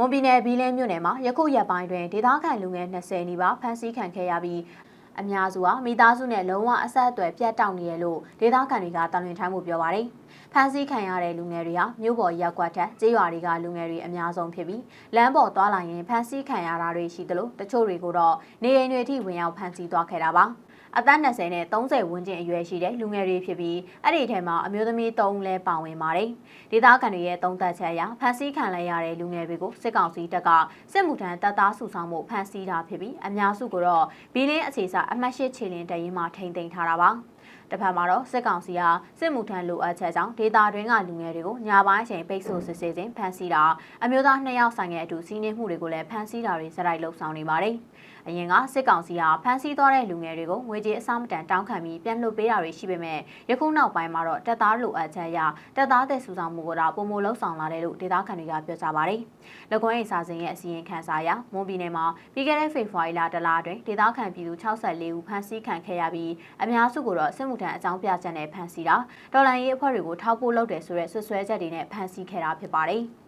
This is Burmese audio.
မွန်ပြည်နယ်ဘီလင်းမြို့နယ်မှာယခုရက်ပိုင်းတွင်ဒေသခံလူငယ်20နီးပါးဖမ်းဆီးခံခဲ့ရပြီးအများစုဟာမိသားစုနဲ့လုံးဝအဆက်အသွယ်ပြတ်တောက်နေရလို့ဒေသခံတွေကတာလွင်ထိုင်းမှုပြောပါတယ်။ဖမ်းဆီးခံရတဲ့လူငယ်တွေဟာမြို့ပေါ်ရက်ကွက်ထက်ကျေးရွာတွေကလူငယ်တွေအများဆုံးဖြစ်ပြီးလမ်းပေါ်သွားလာရင်ဖမ်းဆီးခံရတာတွေရှိသလိုတချို့တွေကိုတော့နေအိမ်တွေထိဝင်ရောက်ဖမ်းဆီးသွားခဲ့တာပါ။ အသက်20နဲ့30ဝန်းကျင်အရွယ်ရှိတဲ့လူငယ်တွေဖြစ်ပြီးအဲ့ဒီထဲမှာအမျိုးသမီး3ဦးလည်းပါဝင်ပါတယ်။ဒေသခံတွေရဲ့သုံးသပ်ချက်အရဖမ်းဆီးခံလိုက်ရတဲ့လူငယ်တွေကိုစစ်ကောင်စီတပ်ကစစ်မှုထမ်းတပ်သားစုဆောင်မှုဖမ်းဆီးတာဖြစ်ပြီးအများစုကတော့ဘီလင်းအခြေစာအမှတ်၈ခြေလင်းတရင်မှထိမ့်သိမ်းထားတာပါ။ တစ်ဖက်မှာတော့စစ်ကောင်စီဟာစစ်မှုထမ်းလိုအပ်ချက်ကြောင့်ဒေတာတွင်းကလူငယ်တွေကိုညပိုင်းအချိန်ပိတ်ဆို့စစ်ဆေးခြင်းဖမ်းဆီးတာအမျိုးသားနှစ်ယောက်ဆိုင်တဲ့အတူစီးနှင်းမှုတွေကိုလည်းဖမ်းဆီးတာတွေစတိုက်လှုပ်ဆောင်နေပါတယ်။အရင်ကစစ်ကောင်စီဟာဖမ်းဆီးသွားတဲ့လူငယ်တွေကိုငွေကြေးအစမတန်တောင်းခံပြီးပြန်လွှတ်ပေးတာတွေရှိပေမဲ့ယခုနောက်ပိုင်းမှာတော့တပ်သားလိုအပ်ချက်အရတပ်သားတဲ့စုဆောင်မှုကိုတော့ပုံမလှုပ်ဆောင်လာတယ်လို့ဒေသခံတွေကပြောကြပါတယ်။လက်ကွန်းအိစာစဉ်ရဲ့အစီရင်ခံစာအရမွန်ပြည်နယ်မှာပြီးခဲ့တဲ့ဖေဖော်ဝါရီလတလအတွင်းဒေသခံပြည်သူ64ဦးဖမ်းဆီးခံခဲ့ရပြီးအများစုကိုတော့စစ်မှုထမ်းအကြောင်းပြချက်နဲ့ဖမ်းဆီးတာဒေါ်လာရေးအဖွဲ့တွေကိုထောက်ပို့လုပ်တယ်ဆိုတဲ့ဆွဆွဲချက်တွေနဲ့ဖမ်းဆီးခဲ့တာဖြစ်ပါတယ်။